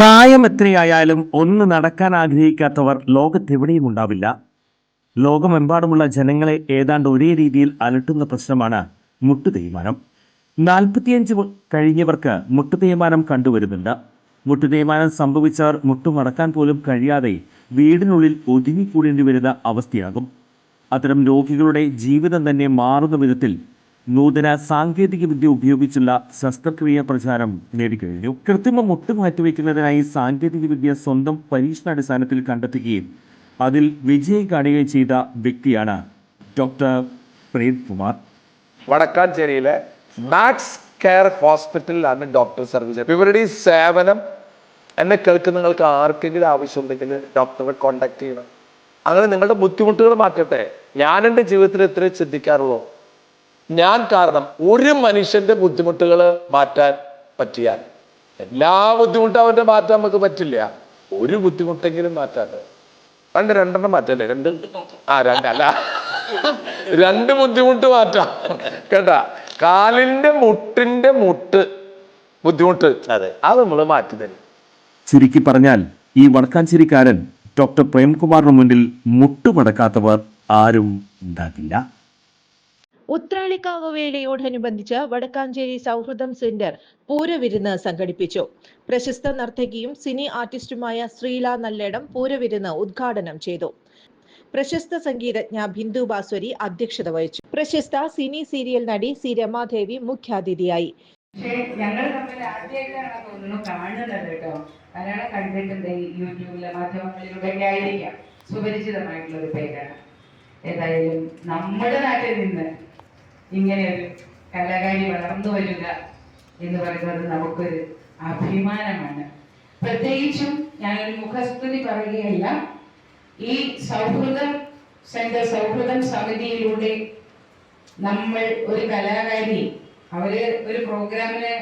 പ്രായം എത്രയായാലും ഒന്ന് നടക്കാൻ ആഗ്രഹിക്കാത്തവർ ലോകത്തെവിടെയും ഉണ്ടാവില്ല. ലോകമെമ്പാടുമുള്ള ജനങ്ങളെ ഏതാണ്ട് ഒരേ രീതിയിൽ അലട്ടുന്ന പ്രശ്നമാണ് മുട്ടു തേയ്മാനം. നാൽപ്പത്തിയഞ്ച് കഴിഞ്ഞവർക്ക് മുട്ടു തേയ്മാനം കണ്ടുവരുന്നുണ്ട്. മുട്ടു തേയ്മാനം സംഭവിച്ചവർ മുട്ടുമടക്കാൻ പോലും കഴിയാതെ വീടിനുള്ളിൽ ഒതുങ്ങിക്കൂടേണ്ടി വരുന്ന അവസ്ഥയാകും. അത്തരം രോഗികളുടെ ജീവിതം തന്നെ മാറുന്ന വിധത്തിൽ നൂതന സാങ്കേതിക വിദ്യ ഉപയോഗിച്ചുള്ള ശസ്ത്രക്രിയ പ്രചാരം നേടിക്കഴിഞ്ഞു. കൃത്രിമ മുട്ട് മാറ്റിവെക്കുന്നതിനായി സാങ്കേതിക വിദ്യ സ്വന്തം പരീക്ഷണാടിസ്ഥാനത്തിൽ കണ്ടെത്തുകയും അതിൽ വിജയം കാണുകയും ചെയ്ത വ്യക്തിയാണ് ഡോക്ടർ പ്രേംകുമാർ വടക്കാഞ്ചേരിയിലെ മാക്സ് കെയർ ഹോസ്പിറ്റലിലാണ് ഡോക്ടർ സർവീസ് ഇവരുടെ ഈ സേവനം എന്നെ കേൾക്കുന്ന നിങ്ങൾക്ക് ആർക്കെങ്കിലും ആവശ്യമുണ്ടെങ്കിൽ ഡോക്ടറെ കോണ്ടാക്ട് ചെയ്യണം. അങ്ങനെ നിങ്ങളുടെ ബുദ്ധിമുട്ടുകൾ മാറ്റട്ടെ. ഞാൻ എന്റെ ജീവിതത്തിൽ ഇത്രയും ചിന്തിക്കാറുള്ളൂ. ഞാൻ കാരണം ഒരു മനുഷ്യന്റെ ബുദ്ധിമുട്ടുകൾ മാറ്റാൻ പറ്റിയാൽ എല്ലാ ബുദ്ധിമുട്ടും അവന്റെ മാറ്റാൻ നമുക്ക് പറ്റില്ല. ഒരു ബുദ്ധിമുട്ടെങ്കിലും മാറ്റാൻ. രണ്ട് രണ്ടെണ്ണം മാറ്റല്ലേ? രണ്ട്? ആ രണ്ടല്ല രണ്ട് ബുദ്ധിമുട്ട് മാറ്റാം. കേട്ടാ? കാലിന്റെ മുട്ടിന്റെ മുട്ട് ബുദ്ധിമുട്ട്. അതെ. അത് നമ്മൾ മാറ്റി തരും. ചുരുക്കി പറഞ്ഞാൽ ഈ വടക്കാഞ്ചേരിക്കാരൻ ഡോക്ടർ പ്രേംകുമാറിന് മുന്നിൽ മുട്ടുമടക്കാത്തവർ ആരും ഉണ്ടാകില്ല. ഉത്രാളിക്കാവ് വേളയോടനുബന്ധിച്ച് വടക്കാഞ്ചേരി സൗഹൃദം സെന്റർ പൂരവിരുന്ന് സംഘടിപ്പിച്ചു. പ്രശസ്ത നർത്തകിയും സിനി ആർട്ടിസ്റ്റുമായ ശ്രീല നല്ലേടം പൂരവിരുന്ന് ഉദ്ഘാടനം ചെയ്തു. പ്രശസ്ത സംഗീതജ്ഞ ബിന്ദു ബാസ്വരി അധ്യക്ഷത വഹിച്ചു. പ്രശസ്ത സിനി സീരിയൽ നടി സി രമാദേവി മുഖ്യാതിഥിയായി. ഞങ്ങൾ കണ്ടിട്ടുണ്ട് ആയിരിക്കാം. സുപരിചിതമായിട്ടുള്ള ഒരു പേരാണ്. ഏതായാലും നമ്മുടെ നാട്ടിൽ നിന്ന് ഇങ്ങനെ ഒരു കലാകാരി വളർന്നു വരിക എന്ന് പറയുന്നത് നമുക്കൊരു അഭിമാനമാണ്. പ്രത്യേകിച്ചും ഞാനൊരു മുഖസ്തുതി പറയുകയല്ല. ഈ സൗഹൃദ സെന്റർ സൗഹൃദം സമിതിയിലൂടെ നമ്മൾ ഒരു കലാകാരി അവർ ഒരു പ്രോഗ്രാമിന്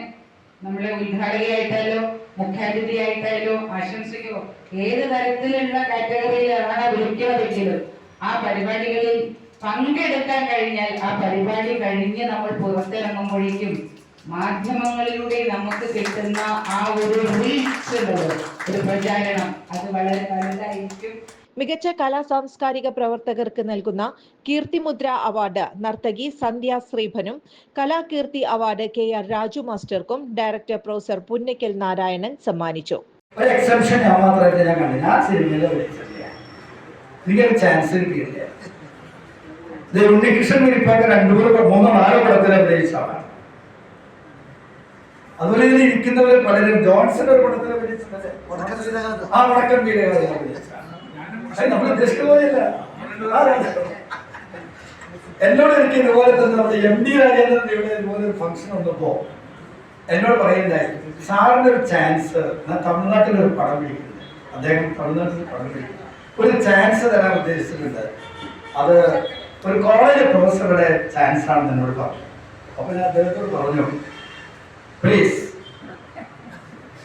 നമ്മളെ ഉദ്ഘാടകയായിട്ടാലോ മുഖ്യാതിഥിയായിട്ടാലോ ആശംസിക്കോ ഏത് തരത്തിലുള്ള കാറ്റഗറിയിലാണ് വിളിക്കുന്നതെങ്കിലും ആ പരിപാടികളിൽ പങ്കെടുക്കാൻ കഴിഞ്ഞാൽ ആ പരിപാടി കഴിഞ്ഞ് നമ്മൾ പുറത്തിറങ്ങുമ്പോഴേക്കും മാധ്യമങ്ങളിലൂടെ നമുക്ക് കിട്ടുന്ന ആ ഒരു റീച്ച് ഒരു പ്രചാരണം അത് വളരെ വലുതായിരിക്കും. മികച്ച കലാ സാംസ്കാരിക പ്രവർത്തകർക്ക് നൽകുന്ന കീർത്തിമുദ്ര അവാർഡ് നർത്തകി Sandhya ശ്രീഭനും Kalakeerthi award K R Raju മാസ്റ്റർക്കും director professor Punnakkal Narayanan സമ്മാനിച്ചു. ഒരു എക്സെപ്ഷൻ ഞാൻ മാത്രമായിട്ട് ഞാൻ എനിക്കൊരു ചാൻസ് കിട്ടിയില്ല ഇത് ഉണ്ണികൃഷ്ണൻ ഇരിപ്പൊക്കെ രണ്ടുപേരും മൂന്ന് നാലോ പടത്തിൽ അഭിനയിച്ചാണ് അതുപോലെ ഇതിൽ ഇരിക്കുന്നവർ പലരും ജോൺസൺ ഒരു പടത്തിൽ അഭിനയിച്ചിട്ടുണ്ട്. ആ വടക്കം അഭിനയിച്ചാണ് നമ്മൾ ഉദ്ദേശിക്കുന്ന പോലെയല്ല. എന്നോട് എനിക്ക് ഇതുപോലെ തന്നെ നമ്മുടെ എം ഡി രാജേന്ദ്രൻ ഇവിടെ ഇതുപോലെ ഒരു ഫംഗ്ഷൻ വന്നപ്പോ എന്നോട് പറയുണ്ടായി സാറിന്റെ ഒരു ചാൻസ് ഞാൻ തമിഴ്നാട്ടിൽ ഒരു പടം പിടിക്കുന്നത് അദ്ദേഹം തമിഴ്നാട്ടിൽ പടം പിടിക്കുന്നത് ഒരു ചാൻസ് തരാൻ ഉദ്ദേശിച്ചിട്ടുണ്ട്. അത് ഒരു കോളേജ് പ്രൊഫസറുടെ ചാൻസ് ആണെന്ന് എന്നോട് പറഞ്ഞു. അപ്പൊ ഞാൻ അദ്ദേഹത്തോട് പറഞ്ഞു പ്ലീസ്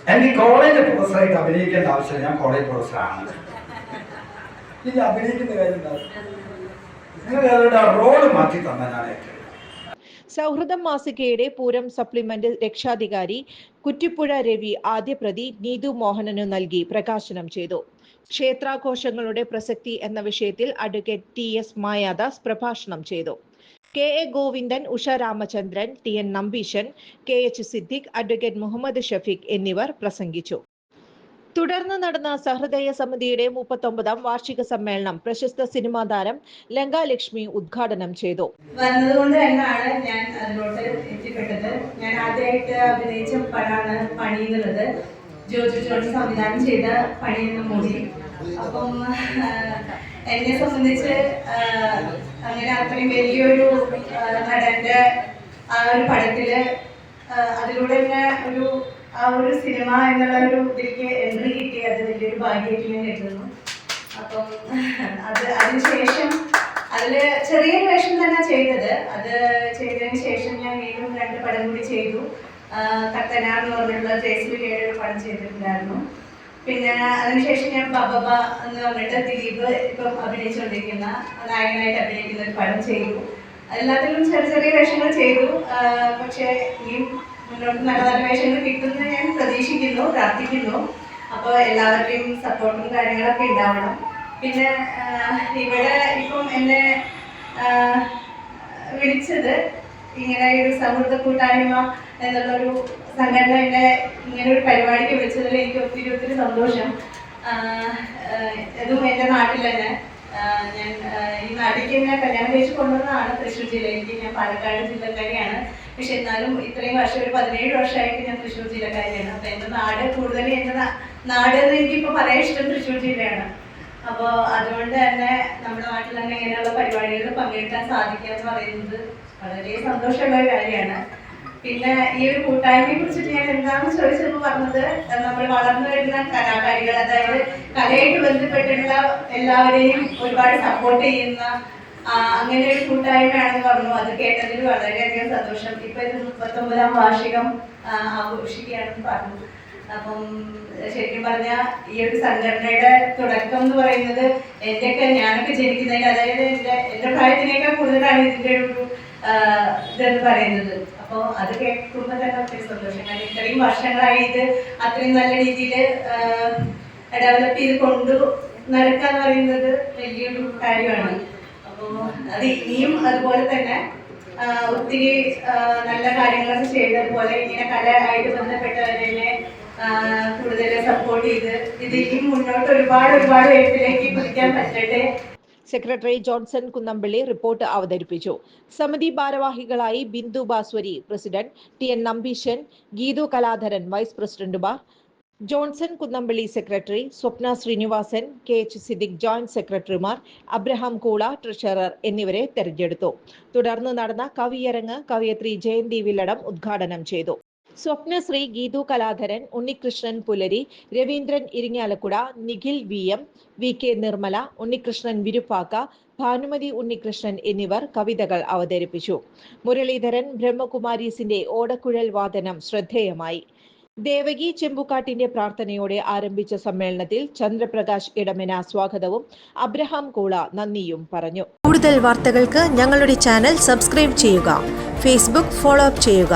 എനിക്ക് കോളേജ് പ്രൊഫസറായിട്ട് അഭിനയിക്കേണ്ട ആവശ്യമില്ല ഞാൻ കോളേജ് പ്രൊഫസറാണ് ഇനി അഭിനയിക്കുന്ന കാര്യം നിങ്ങൾ റോഡ് മാറ്റി തന്നാലാണ് ഏറ്റവും സൗഹൃദം മാസികയുടെ പൂരം സപ്ലിമെന്റ് രക്ഷാധികാരി കുറ്റിപ്പുഴ രവി ആദ്യ പ്രതി നീതു മോഹനനു നൽകി പ്രകാശനം ചെയ്തു. ക്ഷേത്രാഘോഷങ്ങളുടെ പ്രസക്തി എന്ന വിഷയത്തിൽ അഡ്വക്കേറ്റ് ടി എസ് മായാദാസ് പ്രഭാഷണം ചെയ്തു. K A Govindan Usha Ramachandran T N Nambeesan K H Siddique advocate Muhammad Shafeeq എന്നിവർ പ്രസംഗിച്ചു. തുടർന്ന് നടന്ന സഹൃദയ സമിതിയുടെ മുപ്പത്തൊമ്പതാം വാർഷിക സമ്മേളനം പ്രശസ്ത സിനിമാ താരം ലങ്കാലക്ഷ്മി ഉദ്ഘാടനം ചെയ്തു. വന്നതുകൊണ്ട് തന്നെയാണ് ഞാൻ അതിലോട്ട് എത്തിപ്പെട്ടത്. ഞാൻ ആദ്യമായിട്ട് അഭിനയിച്ച പടമാണ് പണി എന്നുള്ളത് ജോർജ് ജോർജ് സംവിധാനം ചെയ്ത പണി എന്ന മൂവി അപ്പം എന്നെ സംബന്ധിച്ച് അങ്ങനെ അത്രയും വലിയൊരു നടന്റെ ആ ഒരു പടത്തിൽ അതിലൂടെ തന്നെ ഒരു ആ ഒരു സിനിമ എന്നുള്ള ഒരു ഇതിലേക്ക് എൻട്രി കിട്ടിയത് വലിയൊരു ഭാഗ്യമായിട്ട് ഞാൻ കരുതുന്നു. അപ്പം അത് അതിനുശേഷം അതിൽ ചെറിയൊരു വേഷം തന്നെ ചെയ്തത്. അത് ചെയ്തതിന് ശേഷം ഞാൻ വീണ്ടും രണ്ട് പടം കൂടി ചെയ്തു. കത്തന എന്ന് പറഞ്ഞിട്ടുള്ള ജയസൂര്യയുടെ ഒരു പടം ചെയ്തിട്ടുണ്ടായിരുന്നു. പിന്നെ അതിനുശേഷം ഞാൻ ബബബ എന്ന് പറഞ്ഞിട്ട് ദിലീപ് ഇപ്പം അഭിനയിച്ചുകൊണ്ടിരിക്കുന്ന നായകനായിട്ട് അഭിനയിക്കുന്ന ഒരു പടം ചെയ്തു. എല്ലാത്തിലും ചെറിയ ചെറിയ വേഷങ്ങൾ ചെയ്തു. പക്ഷേ ഇനിയും മുന്നോട്ട് നല്ല നല്ല വേഷങ്ങൾ കിട്ടുമെന്ന് ഞാൻ പ്രതീക്ഷിക്കുന്നു പ്രാർത്ഥിക്കുന്നു. അപ്പോൾ എല്ലാവരുടെയും സപ്പോർട്ടും കാര്യങ്ങളൊക്കെ ഉണ്ടാവണം. പിന്നെ ഇവിടെ ഇപ്പം എന്നെ വിളിച്ചത് ഇങ്ങനെ ഒരു സൗഹൃദ കൂട്ടായ്മ എന്നുള്ളൊരു സംഘടന എന്നെ ഇങ്ങനെ ഒരു പരിപാടിക്ക് വിളിച്ചതിൽ എനിക്ക് ഒത്തിരി ഒത്തിരി സന്തോഷം. അതും എന്റെ നാട്ടിൽ തന്നെ. ഞാൻ ഈ നാട്ടിലേക്ക് ഞാൻ കല്യാണം കഴിച്ച് കൊണ്ടുവന്നതാണ് തൃശ്ശൂർ ജില്ലയിലേക്ക്. ഞാൻ പാലക്കാട് ജില്ലക്കാരിയാണ്. പക്ഷെ എന്നാലും ഇത്രയും വർഷം ഒരു പതിനേഴ് വർഷമായിട്ട് ഞാൻ തൃശ്ശൂർ ജില്ലക്കാരിയാണ്. അപ്പൊ എന്റെ നാട് കൂടുതൽ എന്റെ നാട് എന്ന് എനിക്കിപ്പോ പറയാൻ ഇഷ്ടം തൃശ്ശൂർ ജില്ലയാണ്. അപ്പോൾ അതുകൊണ്ട് തന്നെ നമ്മുടെ നാട്ടിൽ തന്നെ ഇങ്ങനെയുള്ള പരിപാടികളിൽ പങ്കെടുക്കാൻ സാധിക്കുക എന്ന് പറയുന്നത് വളരെ സന്തോഷമുള്ള കാര്യമാണ്. പിന്നെ ഈ ഒരു കൂട്ടായ്മയെ കുറിച്ചിട്ട് ഞാൻ എന്താണെന്ന് ചോദിച്ചപ്പോൾ പറഞ്ഞത്? നമ്മൾ വളർന്നു വരുന്ന കലാകാരികൾ അതായത് കലയായിട്ട് ബന്ധപ്പെട്ടിട്ടുള്ള എല്ലാവരെയും ഒരുപാട് സപ്പോർട്ട് ചെയ്യുന്ന അങ്ങനെ ഒരു കൂട്ടായ്മയാണെന്ന് പറഞ്ഞു. അത് കേട്ടതിൽ വളരെയധികം സന്തോഷം. ഇപ്പൊ ഇത് മുപ്പത്തൊമ്പതാം വാർഷികം ആഘോഷിക്കുകയാണെന്ന് പറഞ്ഞു. അപ്പം ശരിക്കും പറഞ്ഞാൽ ഈ ഒരു സംഘടനയുടെ തുടക്കം എന്ന് പറയുന്നത് എന്റെയൊക്കെ ഞാനൊക്കെ ജനിക്കുന്നതിൽ അതായത് എന്റെ എന്റെ പ്രായത്തിനേക്കാൾ കൂടുതലാണ് ഇതിന്റെ ഒരു ഇതെന്ന് പറയുന്നത്. അപ്പോൾ അത് കേൾക്കുമ്പോൾ തന്നെ ഒത്തിരി സന്തോഷം. കാരണം ഇത്രയും വർഷങ്ങളായി ഇത് അത്രയും നല്ല രീതിയിൽ ഡെവലപ്പ് ചെയ്ത് കൊണ്ടു നടക്കുക എന്ന് പറയുന്നത് വലിയൊരു കാര്യമാണ്. അപ്പോൾ അത് ഇനിയും അതുപോലെ തന്നെ ഒത്തിരി നല്ല കാര്യങ്ങളൊക്കെ ചെയ്തതുപോലെ ഇങ്ങനെ കലയായിട്ട് ബന്ധപ്പെട്ടവരെ കൂടുതൽ സപ്പോർട്ട് ചെയ്ത് ഇത് ഇനിയും മുന്നോട്ട് ഒരുപാട് ഒരുപാട് ഉയരത്തിലേക്ക് കുതിക്കാൻ പറ്റട്ടെ. സെക്രട്ടറി ജോൺസൺ കുന്നമ്പള്ളി റിപ്പോർട്ട് അവതരിപ്പിച്ചു. സമിതി ഭാരവാഹികളായി Bindu Baswari president T N Nambeesan Geethu Kaladharan vice പ്രസിഡന്റുമാർ Johnson Kunnampally secretary Swapna Sreenivasan K H Siddique joint സെക്രട്ടറിമാർ അബ്രഹാം കൂള ട്രഷറർ എന്നിവരെ തെരഞ്ഞെടുത്തു. തുടർന്ന് നടന്ന കവിയരങ്ങ് കവയത്രി ജയന്തി വില്ലടം ഉദ്ഘാടനം ചെയ്തു. Swapnasree Geethu Kaladharan Unnikrishnan Pulari Raveendran Irinjalakuda Nikhil V M V K Nirmala Unnikrishnan Viruppakka Bhanumathi Unnikrishnan എന്നിവർ കവിതകൾ അവതരിപ്പിച്ചു. മുരളീധരൻ ബ്രഹ്മകുമാരീസിന്റെ ഓടക്കുഴൽ വാദനം ശ്രദ്ധേയമായി. ദേവകി ചെമ്പുകാട്ടിന്റെ പ്രാർത്ഥനയോടെ ആരംഭിച്ച സമ്മേളനത്തിൽ ചന്ദ്രപ്രകാശ് ഇടമന സ്വാഗതവും അബ്രഹാം കൂള നന്ദിയും പറഞ്ഞു. കൂടുതൽ വാർത്തകൾക്ക് ഞങ്ങളുടെ ചാനൽ സബ്സ്ക്രൈബ് ചെയ്യുക ഫേസ്ബുക്ക് ഫോളോ അപ്പ് ചെയ്യുക.